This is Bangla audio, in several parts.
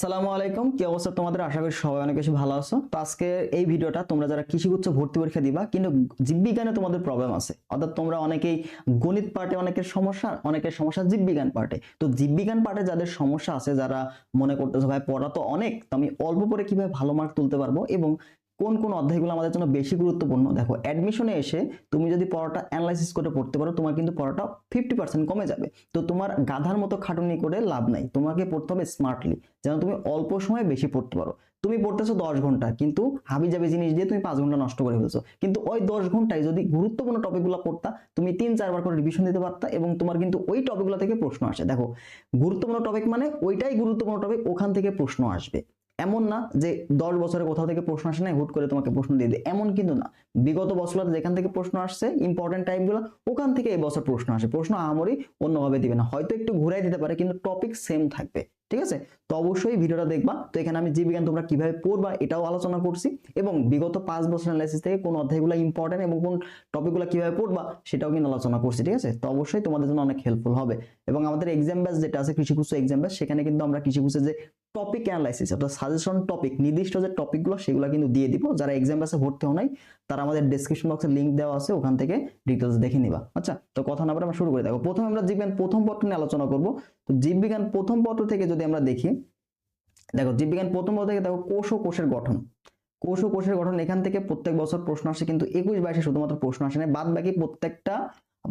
সালামু আলাইকুম। কি অবস্থা তোমাদের? আশা করি সবাই অনেক বেশি ভালো আছো। তো আজকে এই ভিডিওটা তোমরা যারা কৃষিগুচ্ছ ভর্তি পরীক্ষা দিবা, কিন্তু জীববিজ্ঞানে তোমাদের প্রবলেম আছে। অর্থাৎ তোমরা অনেকেই গণিত পার্টে অনেকের সমস্যা অনেকের সমস্যা জীববিজ্ঞান পার্টে। তো জীববিজ্ঞান পার্টে যাদের সমস্যা আছে, যারা মনে করতেছে, ভাই, পড়া তো অনেক, তো আমি অল্প পরে কীভাবে ভালো মার্ক তুলতে পারব? এবং কোন কোন অধ্যায়গুলো আমাদের জন্য বেশি গুরুত্বপূর্ণ? দেখো অ্যাডমিশনে এসে তুমি যদি পড়াটা অ্যানালাইসিস করে পড়তে পারো, তোমার কিন্তু পড়াটা ফিফটি কমে যাবে। তো তোমার গাধার মতো খাটুনি করে লাভ নাই। তোমাকে পড়তে হবে স্মার্টলি যেন তুমি অল্প সময়ে বেশি পড়তে পারো। তুমি পড়তেছো দশ ঘণ্টা, কিন্তু হাবি যাবে জিনিস দিয়ে তুমি পাঁচ ঘণ্টা নষ্ট করে ফেলছো। কিন্তু ওই দশ ঘন্টায় যদি গুরুত্বপূর্ণ টপিকগুলো পড়তা, তুমি তিন চারবার করে রিভিশন দিতে পারতা এবং তোমার কিন্তু ওই টপিকগুলো থেকে প্রশ্ন আসে। দেখো, গুরুত্বপূর্ণ টপিক মানে ওইটাই গুরুত্বপূর্ণ টপিক ওখান থেকে প্রশ্ন আসবে। এমন না যে দশ বছরে কোথাও থেকে প্রশ্ন আসে না হুট করে তোমাকে প্রশ্ন দিয়ে দেয়। এমন কিন্তু না। বিগত বছরগুলোতে যেখান থেকে প্রশ্ন আসছে ইম্পর্টেন্ট টাইমগুলো ওখান থেকে এই বছর প্রশ্ন আসে। প্রশ্ন আহামরি অন্যভাবে দিবে না। হয়তো একটু ঘুরাই দিতে পারে, কিন্তু টপিক সেম থাকবে। ঠিক আছে? তো অবশ্যই ভিডিওটা দেখবা। তো এখানে আমি জীবিজ্ঞান তোমরা কীভাবে পড়বা এটাও আলোচনা করছি। এবং বিগত পাঁচ বছর অ্যানালাইসিস থেকে কোন অধ্যায়গুলো ইম্পর্টেন্ট এবং কোন টপিকগুলো কীভাবে পড়বা, সেটাও কিন্তু আলোচনা করছি। ঠিক আছে? তো অবশ্যই তোমাদের জন্য অনেক হেল্পফুল হবে। এবং আমাদের এক্সাম ব্যাচ যেটা আছে কৃষি কুসু এক্সাম ব্যাচ সেখানে কিন্তু আমরা কৃষি কুসে যে টপিক অ্যানালাইসিস অর্থাৎ সাজেশন টপিক নির্দিষ্ট যে টপিকগুলো সেগুলো কিন্তু দিয়ে দিব। যারা এক্সাম ব্যাচে ভর্তি হও নাই, তারা আমাদের ডেসক্রিপশন বক্সে লিংক দেওয়া আছে, ওখান থেকে ডিটেলস দেখে নিবা। আচ্ছা তো কথা না বলে আমরা শুরু করে দেখো। প্রথমে আমরা জীববিজ্ঞান প্রথম পত্র নিয়ে আলোচনা করব। তো জীববিজ্ঞান প্রথম পত্র থেকে যদি আমরা দেখি, দেখো জীববিজ্ঞান প্রথম পত্র থেকে দেখো কোষ ও কোষের গঠন। কোষ ও কোষের গঠন এখান থেকে প্রত্যেক বছর প্রশ্ন আসে, কিন্তু একুশ বাইশে শুধুমাত্র প্রশ্ন আসে না বাদ বাকি প্রত্যেকটা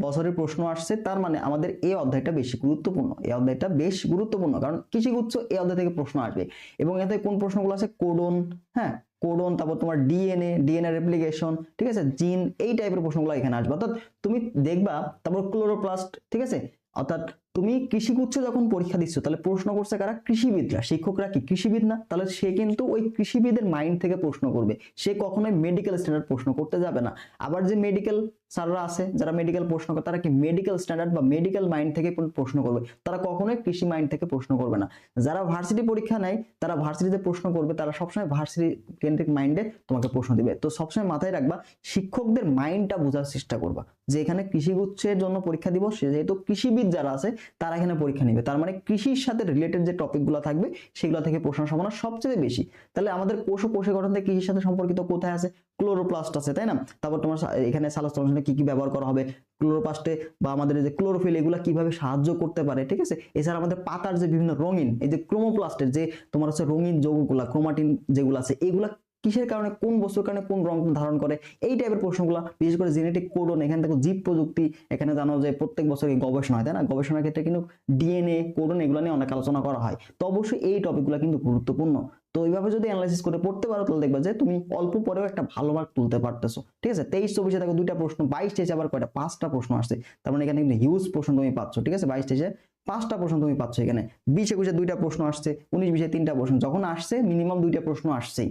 বছরের প্রশ্ন আসছে, তার মানে আমাদের এই অধ্যায়টা বেশি গুরুত্বপূর্ণ। এই অধ্যায়টা বেশ গুরুত্বপূর্ণ, কারণ কৃষিগুচ্ছ এই অধ্যায় থেকে প্রশ্ন আসবে। এবং এতে কোন প্রশ্নগুলো আছে? কোডন হ্যাঁ? কোডন, তারপর তোমার ডিএনএ ডিএনএ রেপ্লিকেশন ঠিক আছে? জিন, এই টাইপের প্রশ্নগুলো এখানে আসবে। অর্থাৎ তুমি দেখবা, তারপর ক্লোরোপ্লাস্ট ঠিক আছে? অর্থাৎ তুমি কৃষিগুচ্ছ যখন পরীক্ষা দিচ্ছ, তাহলে প্রশ্ন করছে কারা? কৃষিবিদরা। শিক্ষকরা কি? কৃষিবিদ না? তাহলে সে কিন্তু ওই কৃষিবিদের মাইন্ড থেকে প্রশ্ন করবে। সে কখনোই মেডিকেল স্ট্যান্ডার্ড প্রশ্ন করতে যাবে না। আবার যে মেডিকেল স্যাররা আছে, যারা মেডিকেল প্রশ্ন করে, তারা কি মেডিকেল স্ট্যান্ডার্ড বা মেডিকেল মাইন্ড থেকে প্রশ্ন করবে? তারা কখনোই কৃষি মাইন্ড থেকে প্রশ্ন করবে না। যারা ভার্সিটি পরীক্ষা নেয়, তারা ভার্সিটিতে প্রশ্ন করবে, তারা সবসময় ভার্সিটি কেন্দ্রিক মাইন্ডে তোমাকে প্রশ্ন দিবে। তো সবসময় মাথায় রাখবা, শিক্ষকদের মাইন্ডটা বোঝার চেষ্টা করবা। যে এখানে কৃষিগুচ্ছের জন্য পরীক্ষা দিব, সে যেহেতু কৃষিবিদ যারা আছে তারা এখানে পরীক্ষা নেবে। তার মানে কৃষির সাথে রিলেটেড যে টপিকগুলো থাকবে, সেগুলো থেকে প্রশ্ন সম্ভাবনা সবচেয়ে বেশি। তাহলে আমাদের কোষ ও গঠন থেকে কৃষির সাথে সম্পর্কিত কোথায় আছে? ক্লোরোপ্লাস্ট আছে, তাই না? তারপর তোমার এখানে সালোস্তরণে কি কি ব্যবহার করা হবে? ক্লোরোপ্লাস্টে বা আমাদের যে ক্লোরোফিল এগুলো কীভাবে সাহায্য করতে পারে, ঠিক আছে? এছাড়া আমাদের পাতার যে বিভিন্ন রঙিন, এই যে ক্রোমোপ্লাস্টের যে তোমার হচ্ছে রঙিন যৌগগুলা ক্রোমাটিন যেগুলো আছে, এগুলা কিসের কারণে, কোন বস্তুর কারণে কোন রং ধারণ করে? এই টাইপের প্রশ্নগুলো, বিশেষ করে জেনেটিক কোডন এখানে দেখো জীব প্রযুক্তি, এখানে জানো যে প্রত্যেক বছর গবেষণা হয়, তাই না? গবেষণার ক্ষেত্রে কিন্তু ডিএনএ কোডন এগুলো নিয়ে অনেক আলোচনা করা হয়। তো অবশ্যই এই টপিকগুলো কিন্তু গুরুত্বপূর্ণ। তো এইভাবে যদি অ্যানালাইসিস করে পড়তে পারো, তাহলে দেখবা যে তুমি অল্প পরেও একটা ভালো মার্ক তুলতে পারতেছো। ঠিক আছে? তেইশ চব্বিশে দেখো দুইটা প্রশ্ন, বাইশ তেইশে আবার কয়টা? পাঁচটা প্রশ্ন আসছে। তার মানে এখানে কিন্তু হিউজ প্রশ্ন তুমি পাচ্ছ, ঠিক আছে? বাইশ তেইশে পাঁচটা প্রশ্ন তুমি পাচ্ছ এখানে। বিশ একুশে দুইটা প্রশ্ন আসছে, উনিশ বিশে তিনটা প্রশ্ন। যখন আসছে মিনিমাম দুইটা প্রশ্ন আসছেই।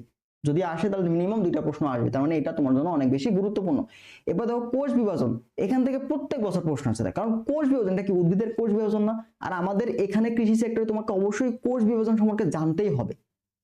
যদি আসে তাহলে মিনিমাম দুইটা প্রশ্ন আসবে। তার মানে এটা তোমার জন্য অনেক বেশি গুরুত্বপূর্ণ। এবার দেখো কোষ বিভাজন। এখান থেকে প্রত্যেক বছর প্রশ্ন আসে। কারণ কোষ বিভাজন, এটা কি উদ্ভিদের কোষ বিভাজন না? আর আমাদের এখানে কৃষি সেক্টরে তোমাকে অবশ্যই কোষ বিভাজন সম্পর্কে জানতেই হবে।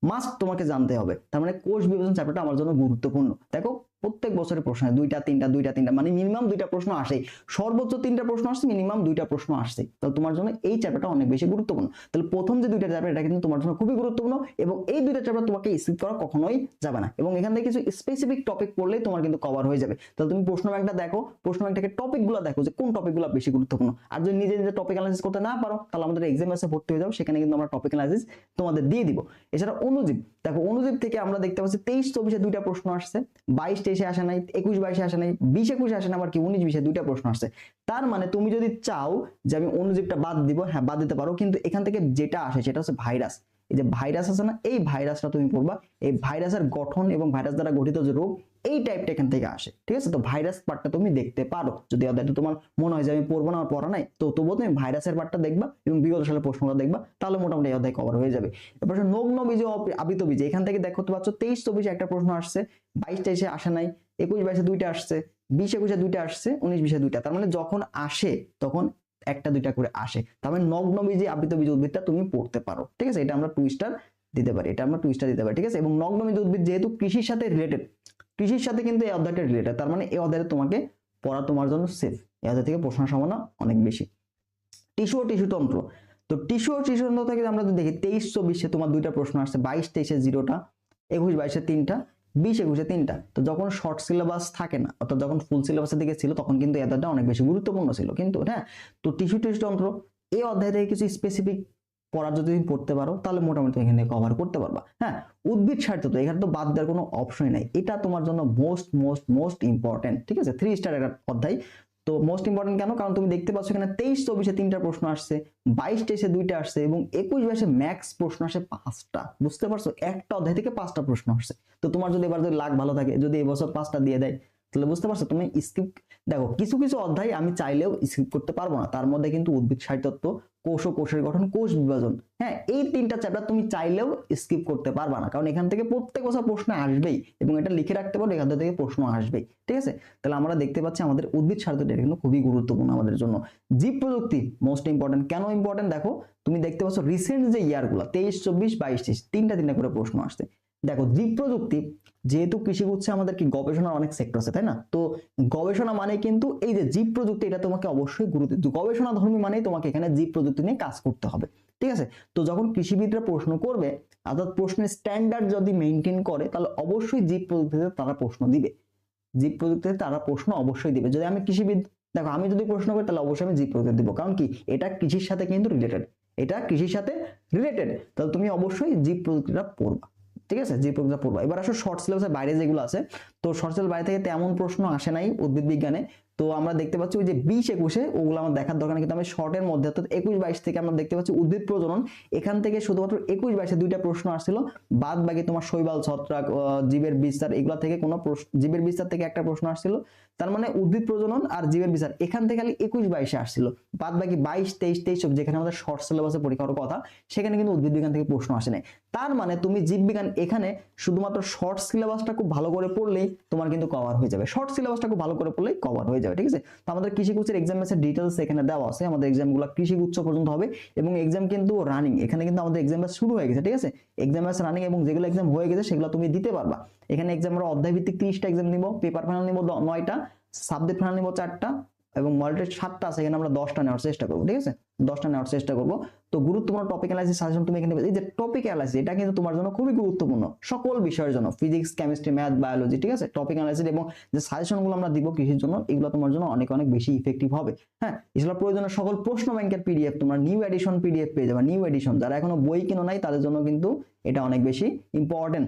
মাস্ট তোমাকে জানতে হবে। তার মানে কোষ বিভাজন চ্যাপ্টারটা আমার জন্য গুরুত্বপূর্ণ। দেখো প্রত্যেক বছরের প্রশ্ন দুইটা, তিনটা দুইটা, তিনটা মানে মিনিমাম দুইটা প্রশ্ন আসে। সর্বোচ্চ তিনটা প্রশ্ন আসছে মিনিমাম দুইটা প্রশ্ন আসছে। তাহলে তোমার জন্য এই চ্যাপ্টারটা অনেক বেশি গুরুত্বপূর্ণ। তাহলে প্রথম যে দুইটা চ্যাপ্টার এটা কিন্তু তোমার জন্য খুবই গুরুত্বপূর্ণ এবং এই দুইটা চ্যাপ্টার তোমাকে স্কিপ করা কখনোই যাবে না। এবং এখান থেকে কিছু স্পেসিফিক টপিক পড়লেই তোমার কিন্তু কভার হয়ে যাবে। তাহলে তুমি প্রশ্ন ব্যাংকটা দেখো, প্রশ্ন ব্যাংক থেকে টপিকগুলো দেখো যে কোন টপিকগুলো বেশি গুরুত্বপূর্ণ। আর যদি নিজে নিজে টপিক অ্যানালাইসিস করতে না পারো, তাহলে আমাদের এক্সাম এসে ভর্তি হয়ে যাও সেখানে কিন্তু আমরা টপিক অ্যানালাইসিস তোমাদের দিয়ে দিব। এছাড়া অনুজীব দেখো অনুদীপ থেকে আমরা দেখতে পাচ্ছি তেইশ, চব্বিশে দুইটা প্রশ্ন আসছে, বাইশ, তেইশে আসে নাই, একুশ, বাইশে আসে নাই, বিশ, একুশে আসে না আবার কি উনিশ, বিশে দুইটা প্রশ্ন আসছে। তার মানে তুমি যদি চাও যে আমি অনুজীবটা বাদ দিব হ্যাঁ বাদ দিতে পারো, কিন্তু এখান থেকে যেটা আসে সেটা হচ্ছে ভাইরাস। এই যে ভাইরাস আছে না, এই ভাইরাসটা তুমি পড়বা, এই ভাইরাসের গঠন এবং ভাইরাস দ্বারা গঠিত যে রোগ এই টাইপটা এখান থেকে আসে, ঠিক আছে? তো ভাইরাস পার্টটা তুমি দেখতে পারো। যদি অধ্যায়টা তোমার মনে হয় যে আমি পড়ব না, আমার পড়া নাই, তো তবুও তুমি ভাইরাসের পার্টটা দেখবা এবং বিগত সালের প্রশ্নটা দেখবা, তাহলে মোটামুটি এই অধ্যায় কভার হয়ে যাবে। এরপর নগ্ন বীজ আবৃত বীজ। এখান থেকে দেখতে পাচ্ছ তেইশ চব্বিশে একটা প্রশ্ন আসছে বাইশ তেইশে আসে নাই, একুশ বাইশে দুইটা আসছে, বিশ একুশে দুইটা আসছে, উনিশ বিশে দুইটা। তার মানে যখন আসে, তখন একটা দুইটা করে আসে। তার মানে নগ্ন বীজে আবৃত বীজ উদ্ভিদটা তুমি পড়তে পারো, ঠিক আছে? এটা আমরা টু স্টার দিতে পারি, এটা আমরা টু স্টার দিতে পারি, ঠিক আছে? এবং নগ্ন বীজ উদ্ভিদ যেহেতু কৃষির সাথে রিলেটেড কৃষির সাথে কিন্তু এই অধ্যায়টা রিলেটেড তার মানে এই অধ্যায়ে তোমাকে পড়া তোমার জন্য সেফ এই অধ্যায় থেকে প্রশ্ন সম্ভাবনা অনেক বেশি। টিস্যু ও টিস্যু তন্ত্র, তো টিস্যু ও টিস্যু থেকে আমরা যদি দেখি, তেইশ চব্বিশে তোমার দুইটা প্রশ্ন আসছে, বাইশ তেইশে জিরোটা, একুশ বাইশে তিনটা, বিশ একুশে তিনটা, তো যখন শর্ট সিলেবাস থাকে না, অর্থাৎ যখন ফুল সিলেবাসের দিকে ছিল, তখন কিন্তু এতটা অনেক বেশি গুরুত্বপূর্ণ ছিল, কিন্তু হ্যাঁ তো টিস্যু টিস্যু যন্ত্র এই অধ্যায় থেকে কিছু স্পেসিফিক পড়া যদি তুমি পড়তে পারো, তাহলে মোটামুটি এখান কভার করতে পারবা। হ্যাঁ উদ্ভিদ সাহিত্য তো এখানে তো বাদ দেওয়ার কোনো অপশনই নাই। এটা তোমার জন্য মোস্ট মোস্ট মোস্ট ইম্পর্টেন্ট ঠিক আছে? থ্রি স্টার একটা অধ্যায়। তো মোস্ট ইম্পর্টেন্ট কেন? কারণ তুমি দেখতে পাচ্ছ এখানে তেইশ, চব্বিশে তিনটা প্রশ্ন আসছে, বাইশ, তেইশে দুইটা আসছে, এবং একুশ, বাইশে ম্যাক্স প্রশ্ন আসে পাঁচটা। বুঝতে পারছ? একটা অধ্যায় থেকে পাঁচটা প্রশ্ন আসছে। তো তোমার যদি এবার যদি লাখ ভালো থাকে, যদি এবছর পাঁচটা দিয়ে দেয় তাহলে বুঝতে পারছ? তুমি স্কিপ দেখো, কিছু কিছু অধ্যায় আমি চাইলেও স্কিপ করতে পারব না। তার মধ্যে কিন্তু উদ্ভিদ সাহিত্যত্ব কোষ ও কোষের গঠন, কোষ বিভাজন হ্যাঁ এই তিনটা চ্যাপ্টার তুমি চাইলেও স্কিপ করতে পারবা না। কারণ এখান থেকে প্রত্যেক বছর প্রশ্ন আসবেই এবং এটা লিখে রাখতে পারো, এখান থেকে প্রশ্ন আসবেই, ঠিক আছে? তাহলে আমরা দেখতে পাচ্ছি আমাদের উদ্ভিদ সাহিত্যটা কিন্তু খুবই গুরুত্বপূর্ণ আমাদের জন্য। জীব প্রযুক্তি মোস্ট ইম্পর্টেন্ট কেন ইম্পর্টেন্ট দেখো, তুমি দেখতে পাচ্ছ রিসেন্ট যে ইয়ারগুলো তেইশ, চব্বিশ, বাইশ, তেইশ, তিনটা তিনটা করে প্রশ্ন আসছে। দেখো জীব প্রযুক্তি যেহেতু কৃষি হচ্ছে আমাদের কি গবেষণার অনেক সেক্টর আছে, তাই না? তো গবেষণা মানে কিন্তু এই যে জীব প্রযুক্তি এটা তোমাকে অবশ্যই গুরুত্ব গবেষণা ধর্মী মানেই তোমাকে এখানে জীব প্রযুক্তি নিয়ে কাজ করতে হবে, ঠিক আছে? তো যখন কৃষিবিদরা প্রশ্ন করবে, অর্থাৎ প্রশ্নের স্ট্যান্ডার্ড যদি মেনটেন করে, তাহলে অবশ্যই জীব প্রযুক্তিতে তারা প্রশ্ন দিবে। জীব প্রযুক্তিতে তারা প্রশ্ন অবশ্যই দিবে। যদি আমি কৃষিবিদ, দেখো, আমি যদি প্রশ্ন করি, তাহলে অবশ্যই আমি জীব প্রযুক্তি দিব। কারণ কি? এটা কৃষির সাথে কিন্তু রিলেটেড এটা কৃষির সাথে রিলেটেড তাহলে তুমি অবশ্যই জীব প্রযুক্তিটা পড়বা। ঠিক আছে? যে প্রশ্নটা পড়বা। এবার আসো শর্ট সিলেবাসের বাইরে যেগুলো আছে, তো শর্ট সিলেবাস বাইরে থেকে তেমন প্রশ্ন আসে নাই উদ্ভিদ বিজ্ঞানে। তো আমরা দেখতে পাচ্ছি ওই যে বিশ একুশে ওগুলো আমার দেখার দরকার কিন্তু আমি শর্টের মধ্যে, অর্থাৎ একুশ বাইশ থেকে আমরা দেখতে পাচ্ছি উদ্ভিদ প্রজনন। এখান থেকে শুধুমাত্র একুশ বাইশে দুইটা প্রশ্ন আসছিল। বাদ বাকি তোমার শৈবাল, ছত্রাক জীবের বিস্তার, এগুলা থেকে কোনো জীবের বিস্তার থেকে একটা প্রশ্ন আসছিল। তার মানে উদ্ভিদ প্রজনন আর জীবের বিস্তার, এখান থেকে খালি একুশ বাইশে আসছিল। বাদ বাকি বাইশ, তেইশ তেইশ সব, যেখানে আমাদের শর্ট সিলেবাসে পরীক্ষার কথা, সেখানে কিন্তু উদ্ভিদ বিজ্ঞান থেকে প্রশ্ন আসে নাই তার মানে তুমি জীববিজ্ঞান এখানে শুধুমাত্র শর্ট সিলেবাসটা খুব ভালো করে পড়লেই তোমার কিন্তু কভার হয়ে যাবে। শর্ট সিলেবাসটা খুব ভালো করে পড়লেই কভার হয়ে যাবে ঠিক আছে? তো আমাদের কৃষি গুচ্ছের এক্সাম এর ডিটেলস এখানে দেওয়া আছে। আমাদের এক্সামগুলো কৃষি গুচ্ছ পর্যন্ত হবে এবং এক্সাম কিন্তু রানিং এখানে কিন্তু আমাদের এক্সাম শুরু হয়ে গেছে, ঠিক আছে? এক্সাম রানিং এবং যেগুলো এক্সাম হয়ে গেছে সেগুলো তুমি দিতে পারবা। এখানে এক্সাম আমরা অধ্যায় ভিত্তিক তিরিশটা এক্সাম নিব পেপার ফাইনাল নিব নয়টা সাবজেক্ট ফাইনাল নিব চারটা এবং মডেল সাতটা আছে, এখানে আমরা দশটা নেওয়ার চেষ্টা করব, ঠিক আছে? দশটা নেওয়ার চেষ্টা করব। তো গুরুত্বপূর্ণ টপিক অ্যানালাইসিস সাজেশন তুমি এখানে এই যে টপিক অ্যানালাইসিস এটা কিন্তু তোমার জন্য খুবই গুরুত্বপূর্ণ। সকল বিষয়ের জন্য ফিজিক্স কেমিস্ট্রি ম্যাথ বায়োলজি ঠিক আছে? টপিক অ্যানালাইসিস এবং যে সাজেশনগুলো আমরা দিব কৃষির জন্য, এগুলো তোমার জন্য অনেক অনেক বেশি ইফেক্টিভ হবে। হ্যাঁ? এছাড়া প্রয়োজনীয় সকল প্রশ্ন ব্যাংকের পিডিএফ তোমার নিউ এডিশন পিডিএফ পেয়ে যাবে নিউ এডিশন যারা এখনও বই কিনো নাই, তাদের জন্য কিন্তু এটা অনেক বেশি ইম্পর্টেন্ট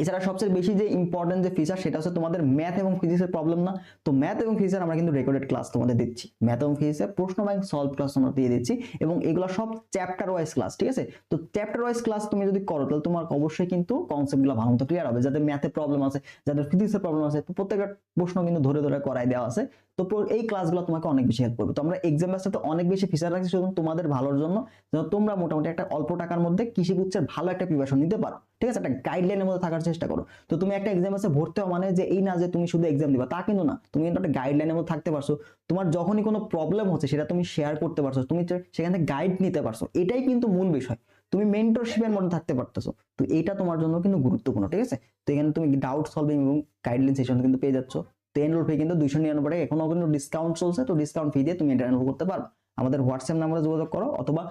এছাড়া সবচেয়ে বেশি যে ইম্পর্টেন্ট যে ফিচার সেটা হচ্ছে তোমাদের ম্যাথ এবং ফিজিক্সের প্রবলেম না। তো ম্যাথ এবং ফিজিক্সের আমরা কিন্তু রেকর্ডেড ক্লাস তোমাদের দিচ্ছি। ম্যাথ এবং ফিজিক্সের প্রশ্ন ব্যাংক সলভ ক্লাস আমরা দিয়ে দিচ্ছি এবং এগুলো সব চ্যাপ্টার ওয়াইজ ক্লাস ঠিক আছে? তো চ্যাপ্টার ওয়াইজ ক্লাস তুমি যদি করো, তাহলে তোমার অবশ্যই কিন্তু কনসেপ্টগুলো ভালো মতো ক্লিয়ার হবে। যাদের ম্যাথে প্রবলেম আছে, যাদের ফিজিক্সের প্রবলেম আছে, তো প্রত্যেকটা প্রশ্ন কিন্তু ধরে ধরে করাই দেওয়া আছে। তো এই ক্লাসগুলো তোমাকে অনেক বেশি হেল্প করবে। তো আমরা এক্সাম ব্যাসটাতে অনেক বেশি ফিচার রাখছি শুধু তোমাদের ভালোর জন্য। যেন তোমরা মোটামুটি একটা অল্প টাকার মধ্যে কৃষি গুচ্ছের ভালো একটা প্রিপারেশন নিতে পারো। ঠিক আছে? একটা গাইডলাইনের মধ্যে থাকার চেষ্টা করো। তো তুমি একটা এক্সাম আছে, ভর্তি হওয়া মানে যে এই না যে তুমি শুধু এক্সাম দিবা, তা কিন্তু না। তুমি একটা গাইডলাইনের মধ্যে থাকতে পারছ। তোমার যখনই কোনো প্রবলেম হচ্ছে, সেটা তুমি শেয়ার করতে পারছ, তুমি সেখান থেকে গাইড নিতে পারছ। এটাই কিন্তু মূল বিষয়। তুমি মেন্টরশিপের মধ্যে থাকতে পারতেছো। তো এটা তোমার জন্য কিন্তু গুরুত্বপূর্ণ, ঠিক আছে? তো এখানে তুমি ডাউট সলভিং এবং গাইডলাইন সেশন কিন্তু পেয়ে যাচ্ছ। তো এনরোল ফি কিন্তু দুইশো নিরানব্বই টাকা। এখনও কিন্তু ডিসকাউন্ট চলছে, তো ডিসকাউন্ট ফি দিয়ে তুমি এটা এনরোল করতে পারো আমাদের হোয়াটসঅ্যাপ নাম্বারে যোগাযোগ করো অথবা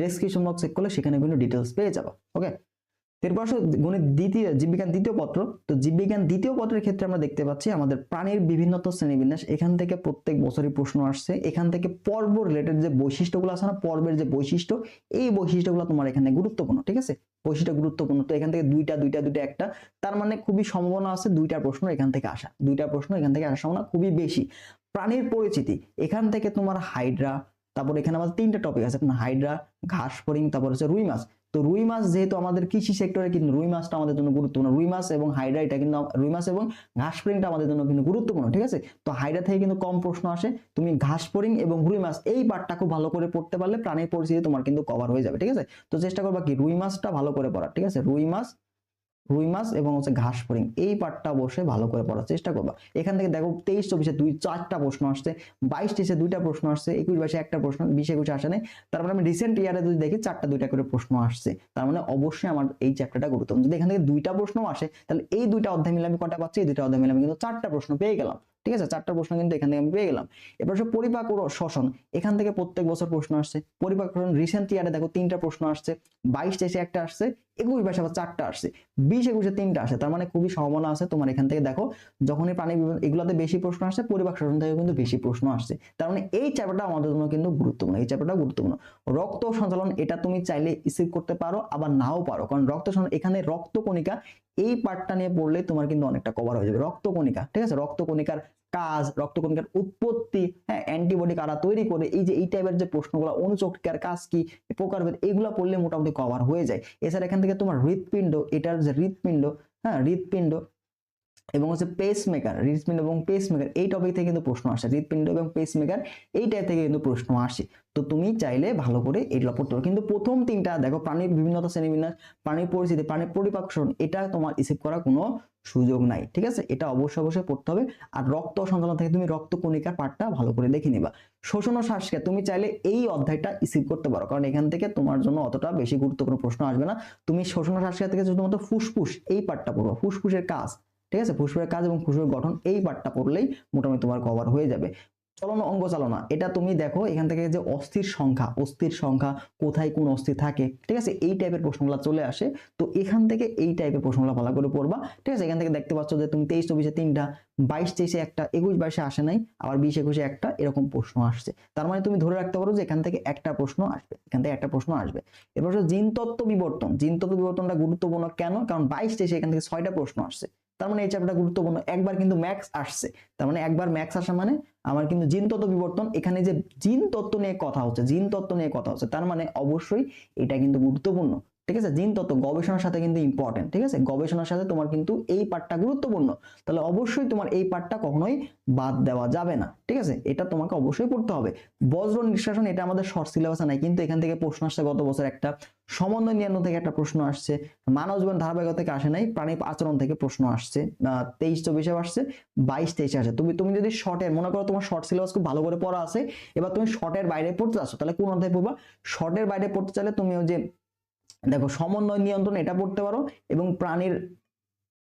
ডেসক্রিপশন বক্স চেক করলে সেখানে কিন্তু ডিটেলস পেয়ে যাব ওকে এরপর আসো গণিত দ্বিতীয়, জীববিজ্ঞান দ্বিতীয় পত্র। তো জীববিজ্ঞান দ্বিতীয় পত্রের ক্ষেত্রে আমরা দেখতে পাচ্ছি আমাদের প্রাণীর বিভিন্নত্ব শ্রেণীবিন্যাস। এখান থেকে প্রত্যেক বছরই প্রশ্ন আসছে। এখান থেকে পর্ব রিলেটেড যে বৈশিষ্ট্যগুলো আছে না, পর্বের যে বৈশিষ্ট্য, এই বৈশিষ্ট্যগুলো তোমার এখানে গুরুত্বপূর্ণ, ঠিক আছে? বৈশিষ্ট্য গুরুত্বপূর্ণ। তো এখান থেকে দুইটা দুইটা দুইটা, একটা, তার মানে খুবই সম্ভাবনা আছে দুইটা প্রশ্ন এখান থেকে আসা। দুইটা প্রশ্ন এখান থেকে আসার সম্ভাবনা খুবই বেশি। প্রাণীর পরিচিতি, এখান থেকে তোমার হাইড্রা তারপর এখানে আমাদের তিনটা টপিক আছে আপনার হাইড্রা ঘাস ফড়িং তারপর হচ্ছে রুই মাছ। তো রুই মাছ যেহেতু আমাদের কৃষি সেক্টরে কিন্তু রুই মাছটা আমাদের জন্য গুরুত্বপূর্ণ। রুই মাছ এবং হাইড্রা এটা কিন্তু রুই মাছ এবং ঘাস ফড়িংটা আমাদের জন্য কিন্তু গুরুত্বপূর্ণ, ঠিক আছে? তো হাইড্রা থেকে কিন্তু কম প্রশ্ন আসে, তুমি ঘাস ফড়িং এবং রুই মাছ এই পার্টটা খুব ভালো করে পড়তে পারলে প্রাণীর পরিস্থিতি তোমার কিন্তু কভার হয়ে যাবে, ঠিক আছে? তো চেষ্টা করবা কি রুই মাছটা ভালো করে পড়ার, ঠিক আছে? রুই মাছ রুই মাছ এবং হচ্ছে ঘাস ফড়িং এই পার্টটা বসে ভালো করে পড়ার চেষ্টা করবা। এখান থেকে দেখো তেইশ, চব্বিশে দুই, চারটা প্রশ্ন আসছে, বাইশ, তেইশে দুইটা প্রশ্ন আসছে, একুশ, বাইশে একটা প্রশ্ন, বিশ একুশে আসে নাই। তারপরে আমি রিসেন্ট ইয়ারে যদি দেখি চারটা, দুইটা করে প্রশ্ন আসছে। তার মানে অবশ্যই আমার এই চ্যাপ্টারটা গুরুত্বপূর্ণ। যদি এখান থেকে দুইটা প্রশ্ন আসে, তাহলে এই দুইটা অধ্যায় মিলে আমি কটা পাচ্ছি? এই দুইটা অধ্যায় মিলে আমি কিন্তু চারটা প্রশ্ন পেয়ে গেলাম। ঠিক আছে? চারটা প্রশ্ন কিন্তু এখান থেকে আমি পেয়ে গেলাম। এবার হচ্ছে পরিপাক ও শ্বসন এখান থেকে প্রত্যেক বছর প্রশ্ন আসছে। পরিপাক রিসেন্ট ইয়ারে দেখো তিনটা প্রশ্ন আসছে, বাইশ, তেইশে একটা আসছে একুশ বাইশে আবার চারটা আসছে। বিশ একুশে তিনটা আসে তার মানে খুবই সম্ভাবনা আছে তোমার এখান থেকে দেখো, যখনই প্রাণী এগুলোতে বেশি প্রশ্ন আসছে পরিপাক শ্বসন থেকে কিন্তু বেশি প্রশ্ন আসছে। তার মানে এই চ্যাপ্টারটা আমাদের জন্য কিন্তু গুরুত্বপূর্ণ, এই চ্যাপ্টারটা গুরুত্বপূর্ণ। রক্ত সঞ্চালন, এটা তুমি চাইলে রিসিভ করতে পারো, আবার নাও পারো। কারণ রক্ত এখানে রক্ত কণিকা, এই পার্টটা নিয়ে পড়লে তোমার কিন্তু অনেকটা কভার হয়ে যাবে। রক্ত কণিকা, ঠিক আছে? রক্ত কণিকার কাজ রক্ত কণিকার উৎপত্তি হ্যাঁ অ্যান্টিবডি কারা তৈরি করে, এই যে এই টাইপের যে প্রশ্নগুলো, অনুচক্রিকার কাজ কি, প্রকারভেদ, এগুলো পড়লে মোটামুটি কভার হয়ে যায়। এছাড়া এখান থেকে তোমার হৃৎপিণ্ড, এটার যে হৃৎপিণ্ড হ্যাঁ হৃৎপিণ্ড এবং হচ্ছে পেস মেকার হৃৎপিণ্ড এবং পেস মেকার এই টপিক থেকে কিন্তু প্রশ্ন আসে। হৃৎপিণ্ড এবং পেস মেকার এই টাইপ থেকে কিন্তু প্রশ্ন আসে। তো তুমি চাইলে ভালো করে এগুলো পড়তে পারো। কিন্তু প্রথম তিনটা, দেখো প্রাণীর বিভিন্নতা, শ্রেণীবিন্যাস, প্রাণীর পরিস্থিতি, প্রাণীর পরিপাকশন এটা তোমার রিসিভ করার কোনো সুযোগ নাই, ঠিক আছে? এটা অবশ্যই অবশ্যই পড়তে হবে। আর রক্ত সঞ্চালন থেকে তুমি রক্ত কণিকার পার্টটা ভালো করে দেখে নিবা। শোষণ ও শ্বাসকে তুমি চাইলে এই অধ্যায়টা রিসিভ করতে পারো। কারণ এখান থেকে তোমার জন্য অতটা বেশি গুরুত্বপূর্ণ প্রশ্ন আসবে না। তুমি শোষণ ও শ্বাসক্রিয়া থেকে শুধুমাত্র ফুসফুস, এই পার্টটা পড়ব ফুসফুসের কাজ। ঠিক আছে? ফুসফুসের কাজ এবং ফুসফুসের গঠন এই পার্টটা পড়লেই মোটামুটি তোমার কভার হয়ে যাবে। চলন অঙ্গ চালনা, এটা তুমি দেখো এখান থেকে যে অস্থির সংখ্যা অস্থির সংখ্যা, কোথায় কোন অস্থির থাকে, ঠিক আছে? এই টাইপের প্রশ্নগুলো চলে আসে। তো এখান থেকে এই টাইপের প্রশ্নগুলো ভালো করে পড়বা। ঠিক আছে? এখান থেকে দেখতে পাচ্ছ যে তুমি তেইশ, চব্বিশে তিনটা, বাইশ, তেইশে একটা, একুশ, বাইশে আসে নাই, আবার বিশ, একুশে একটা, এরকম প্রশ্ন আসছে। তার মানে তুমি ধরে রাখতে পারো যে এখান থেকে একটা প্রশ্ন আসবে, এখান থেকে একটা প্রশ্ন আসবে। এবার হচ্ছে জিন তত্ত্ব বিবর্তন, জিনতত্ত্ব বিবর্তনটা গুরুত্বপূর্ণ কেন? কারণ বাইশ, তেইশে এখান থেকে ছয়টা প্রশ্ন আসছে। তার মানে এই চ্যাপ্টারটা গুরুত্বপূর্ণ। একবার কিন্তু ম্যাক্স আসছে। তার মানে একবার ম্যাক্স আসা মানে আমার কিন্তু জিন তত্ত্ব বিবর্তন। এখানে যে জিন তত্ত্ব নিয়ে কথা হচ্ছে, জিন তত্ত্ব নিয়ে কথা হচ্ছে, তার মানে অবশ্যই এটা কিন্তু গুরুত্বপূর্ণ। ঠিক আছে? জিন তত্ত্ব গবেষণার সাথে কিন্তু ইম্পর্টেন্ট ঠিক আছে? গবেষণার সাথে তোমার কিন্তু এই পার্টটা গুরুত্বপূর্ণ। তাহলে অবশ্যই তোমার এই পার্টটা কখনোই বাদ দেওয়া যাবে না, ঠিক আছে? এটা তোমাকে অবশ্যই পড়তে হবে। বজ্র নিঃশ্বাসন, এটা আমাদের শর্ট সিলেবাসে নাই, কিন্তু এখান থেকে প্রশ্ন আসছে গত বছর একটা। সমন্বয় নিয়ন্ত্রণ থেকে একটা প্রশ্ন আসছে। মানব জীবন ধারাবাহিকতা থেকে আসে নাই, প্রাণী আচরণ থেকে প্রশ্ন আসছে। তেইশ চব্বিশে আসছে, বাইশ তেইশে আসে। তুমি তুমি যদি শর্টের মনে করো তোমার শর্ট সিলেবাস খুব ভালো করে পড়া আছে, এবার তুমি শর্টের বাইরে পড়তে চাচ্ছ তাহলে কোন অধ্যায় পড়বা? শর্টের বাইরে পড়তে চাইলে তুমি ওই যে দেখো সমন্বয় নিয়ন্ত্রণ এটা পড়তে পারো এবং প্রাণীর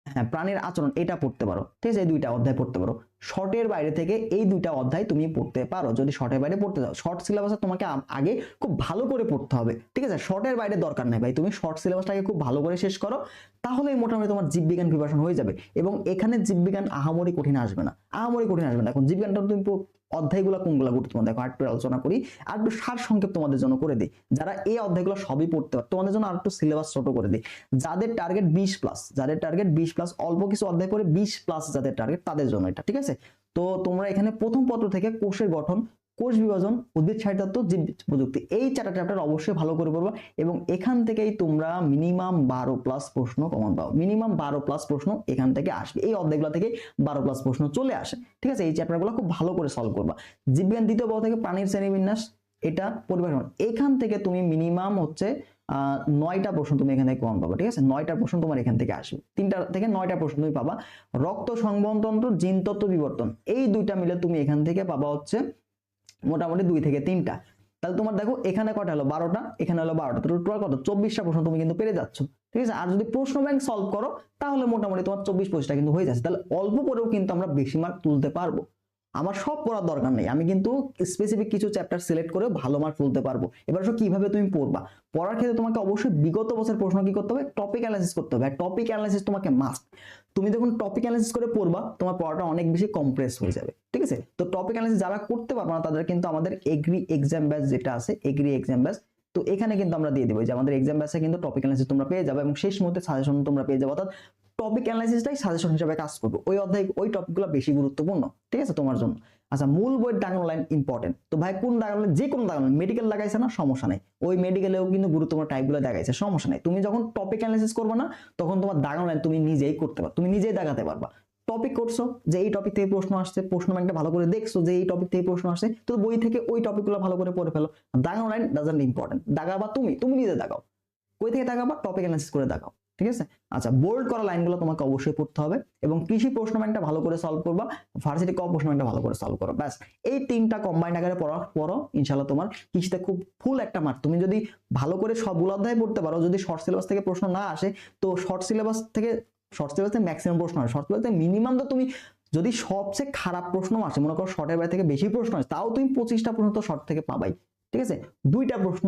হ্যাঁ প্রাণীর আচরণ এটা পড়তে পারো। ঠিক আছে, এই দুইটা অধ্যায় পড়তে পারো। শর্টের বাইরে থেকে এই দুইটা অধ্যায় তুমি পড়তে পারো। যদি শর্টের বাইরে পড়তে যাও, শর্ট সিলেবাসে তোমাকে আগে খুব ভালো করে পড়তে হবে। ঠিক আছে, শর্টের বাইরে দরকার নাই ভাই। তুমি শর্ট সিলেবাসটাকে খুব ভালো করে শেষ করো, তাহলেই মোটামুটি তোমার জীববিজ্ঞান প্রিপারেশন হয়ে যাবে। এবং এখানে জীববিজ্ঞান আহামরি কঠিন আসবে না। আহামরি কঠিন আসবে না। এখন জীববিজ্ঞানটা তুমি অধ্যায়গুলো কোনগুলো গুরুত্বপূর্ণ দেখো, আরেকটু আলোচনা করি। আর একটু সার সংক্ষেপ তোমাদের জন্য করে দিই। যারা এই অধ্যায়গুলো সবই পড়তে পারে, তোমাদের জন্য আর একটু সিলেবাস ছোট করে দিই। যাদের টার্গেট বিশ প্লাস যাদের টার্গেট বিশ প্লাস অল্প কিছু অধ্যায় পড়ে বিশ প্লাস যাদের টার্গেট তাদের জন্য এটা, ঠিক আছে? তো তোমরা এখানে প্রথম পত্র থেকে কোষের গঠন কোষ বিভাজন উদ্ভিদ সাহিত্য জীব প্রযুক্তি। এই চারটা চ্যাপ্টার অবশ্যই ভালো করে পড়বা এবং এখান থেকেই তোমরা মিনিমাম বারো প্লাস প্রশ্ন কমন পাও। মিনিমাম বারো প্লাস প্রশ্ন এখান থেকে আসবে। এই অধ্যায়গুলো থেকে বারো প্লাস প্রশ্ন চলে আসে। ঠিক আছে? এই চ্যাপ্টারগুলো খুব ভালো করে সলভ করবা। জীববিজ্ঞান দ্বিতীয় পর্ব থেকে প্রাণীর শ্রেণীবিন্যাস এটা পরিবেশন। এখান থেকে তুমি মিনিমাম হচ্ছে নয়টা প্রশ্ন তুমি এখান থেকে কমন পাবা। ঠিক আছে? নয়টা প্রশ্ন তোমার এখান থেকে আসবে। তিনটা থেকে নয়টা প্রশ্ন তুমি পাবা। রক্ত সংবহনতন্ত্র জিন তত্ত্ব বিবর্তন। এই দুইটা মিলে তুমি এখান থেকে পাবা হচ্ছে মোটামুটি দুই থেকে তিনটা। তাহলে তোমার দেখো, এখানে কটা হলো? বারোটা, এখানে হলো বারোটা। তো টোটাল কত? চব্বিশটা প্রশ্ন তুমি কিন্তু পেরে যাচ্ছ। ঠিক আছে? আর যদি প্রশ্ন ব্যাংক সলভ করো, তাহলে মোটামুটি তোমার চব্বিশ পঁচিশটা কিন্তু হয়ে যাচ্ছে। তাহলে অল্প করেও কিন্তু আমরা বেশি মার্ক তুলতে পারব। আমার সব পড়ার দরকার নেই। আমি কিন্তু স্পেসিফিক কিছু চ্যাপ্টার সিলেক্ট করে ভালো মার্ক তুলতে পারব। এবার আসলে কীভাবে তুমি পড়বা? পড়ার ক্ষেত্রে তোমাকে অবশ্যই বিগত বছর প্রশ্ন কি করতে হবে? টপিক অ্যানালাইসিস করতে হবে। টপিক অ্যানালাইসিস তোমাকে মাস্ট তুমি যখন টপিক অ্যানালাইসিস করে পড়বা, তোমার পড়াটা অনেক বেশি কমপ্রেস হয়ে যাবে। ঠিক আছে? তো টপিক অ্যানালাইসিস যারা করতে পারবে না, তাদের কিন্তু আমাদের এগ্রি এক্সাম ব্যাচ যেটা আছে এগ্রি এক্সাম ব্যাচ তো এখানে কিন্তু আমরা দিয়ে দেবো যে আমাদের এক্সাম ব্যাচে কিন্তু টপিক অ্যানালাইসিস তোমরা পেয়ে যাবে এবং শেষ মুহূর্তে সাজেশন তোমরা পেয়ে যাবে। অর্থাৎ টপিক অ্যানালাইসিসটাই সাজেশন হিসেবে কাজ করবে। ওই অধ্যায়, ওই টপিকগুলো বেশি গুরুত্বপূর্ণ, ঠিক আছে তোমার জন্য? আচ্ছা মূল বইয়ের দাগানো লাইন ইম্পর্টেন্ট তো ভাই, কোন দাগানো লাইন যে কোনো দাগানো মেডিকেল লাগাইছে না, সমস্যা নেই। ওই মেডিকেলেও কিন্তু গুরুত্বপূর্ণ টাইপগুলো দেখাইছে, সমস্যা নেই। তুমি যখন টপিক অ্যানালাইসিস করবে না, তখন তোমার দাগানো লাইন তুমি নিজেই করতে পারো, তুমি নিজেই দাগাতে পারবা। টপিক করছ, যে এই টপিক থেকে প্রশ্ন আসছে, প্রশ্ন ব্যাংকটা ভালো করে দেখছ যে এই টপিক থেকে প্রশ্ন আসছে তো বই থেকে ওই টপিকগুলো ভালো করে পড়ে ফেলো। দাগানো লাইন ডাজন্ট ইম্পর্টেন্ট দাগাবা তুমি তুমি নিজে দাগাও। কই থেকে দাগাবা? টপিক অ্যানালাইসিস করে দাগাও, ঠিক আছে? আচ্ছা বোল্ড করা লাইনগুলো তোমাকে অবশ্যই পড়তে হবে এবং কৃষি প্রশ্ন ব্যাংকটা ভালো করে সলভ করবা ভার্সিটি ক প্রশ্ন ব্যাংকটা ভালো করে সলভ করো, ব্যাস। এই তিনটা কম্বাইন্ড আকারে পড়ার পরও ইনশাল্লাহ তোমার কৃষিতে খুব ফুল একটা মার্ক তুমি যদি ভালো করে সবগুলো অধ্যায় পড়তে পারো, যদি শর্ট সিলেবাস থেকে প্রশ্ন না আসে, তো শর্ট সিলেবাস থেকে শর্ট বলতে ম্যাক্সিমাম প্রশ্ন আসে শর্ট বলতে মিনিমাম তো তুমি যদি সবচেয়ে খারাপ প্রশ্ন আসে, মনে করো শর্টের বাইরে থেকে বেশি প্রশ্ন আসে, তাও তুমি পঁচিশটা প্রশ্ন তো শর্ট থেকে পাবাই, ঠিক আছে? দুইটা প্রশ্ন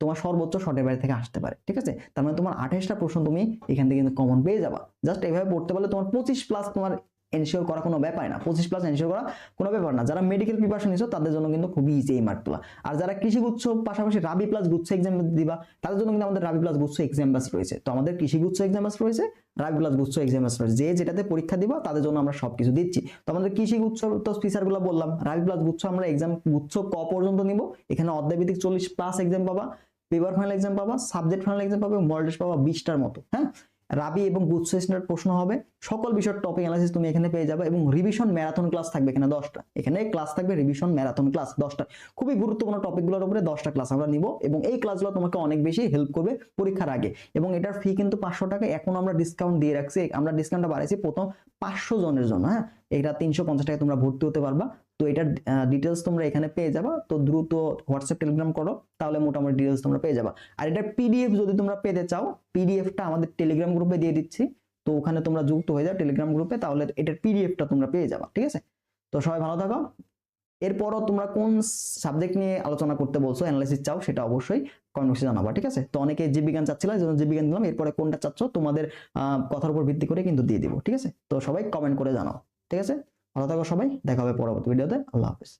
তোমার সর্বোচ্চ শর্টের বাইরে থেকে আসতে পারে, ঠিক আছে? তার মানে তোমার আঠাশটা প্রশ্ন তুমি এখান থেকে কিন্তু কমন পেয়ে যাবা। জাস্ট এভাবে পড়তে পারলে তোমার পঁচিশ প্লাস তোমার এনশিওর করা কোনো ব্যাপার না। পঁচিশ প্লাস এনশিওর করা কোনো ব্যাপার না। যারা মেডিকেল প্রিপারেশন নিছো, তাদের জন্য কিন্তু খুবই ইজি এই মার্কগুলো। আর যারা কৃষি গুচ্ছ, পাশাপাশি রাবি প্লাস গুচ্ছ এক্সাম দিবা, তাদের জন্য কিন্তু আমাদের রাবি প্লাস গুচ্ছ এক্সাম ব্যাস রয়েছে। তো আমাদের কৃষি গুচ্ছ এক্সাম ব্যাস রয়েছে রাবি প্লাস গুচ্ছ এক্সাম ব্যাস রয়েছে। যে যেটাতে পরীক্ষা দিবা, তাদের জন্য আমরা সবকিছু দিচ্ছি। তো আমাদের কৃষি গুচ্ছ তো স্পিসারগুলো বললাম। রাবি প্লাস গুচ্ছ আমরা এক্সাম গুচ্ছ ক পর্যন্ত নিব। এখানে অধ্যায়ভিত্তিক চল্লিশ প্লাস এক্সাম পাবা পেপার ফাইনাল এক্সাম পাবা সাবজেক্ট ফাইনাল এক্সাম পাবে মডেল পাবা বিশটার মতো হ্যাঁ? রাবি এবং গুচ্ছ স্ট্যান্ডার্ড প্রশ্ন হবে, সকল বিষয়ের টপিক অ্যানালাইসিস তুমি এখানে পেয়ে যাবে এবং রিভিশন ম্যারাথন ক্লাস থাকবে এখানে দশটা। এখানে ক্লাস থাকবে রিভিশন ম্যারাথন ক্লাস দশটা। খুবই গুরুত্বপূর্ণ টপিকগুলোর উপরে দশটা ক্লাস আমরা নিব এবং এই ক্লাসগুলো তোমাকে অনেক বেশি হেল্প করবে পরীক্ষার আগে। এবং এটার ফি কিন্তু পাঁচশো টাকা এখন আমরা ডিসকাউন্ট দিয়ে রাখছি। আমরা ডিসকাউন্টটা বাড়াইছি প্রথম পাঁচশো জনের জন্য হ্যাঁ? এটা তিনশো পঞ্চাশ টাকা তোমরা ভর্তি হতে পারবা। তো এটার ডিটেলস তোমরা এখানে পেয়ে যাবা। তো দ্রুত হোয়াটসঅ্যাপ টেলিগ্রাম করো, তাহলে মোটামুটি ডিটেলস তোমরা পেয়ে যাবা। আর এটার পিডিএফ যদি তোমরা পেতে চাও পিডিএফটা আমাদের টেলিগ্রাম গ্রুপে দিয়ে দিচ্ছি। তো ওখানে তোমরা যুক্ত হয়ে যাও টেলিগ্রাম গ্রুপে তাহলে এটার পিডিএফটা তোমরা পেয়ে যাবা, ঠিক আছে? তো সবাই ভালো থাকো। এরপরও তোমরা কোন সাবজেক্ট নিয়ে আলোচনা করতে বলছো অ্যানালাইসিস চাও, সেটা অবশ্যই কমেন্ট বক্সে জানাবা, ঠিক আছে? তো অনেকে জীববিজ্ঞান চাচ্ছিল, এই জন্য জীববিজ্ঞান দিলাম। এরপরে কোনটা চাচ্ছ, তোমাদের কথার উপর ভিত্তি করে কিন্তু দিয়ে দিব, ঠিক আছে? তো সবাই কমেন্ট করে জানাও, ঠিক আছে? ভালো থাকো সবাই দেখা হবে পরবর্তী ভিডিওতে আল্লাহ হাফেজ।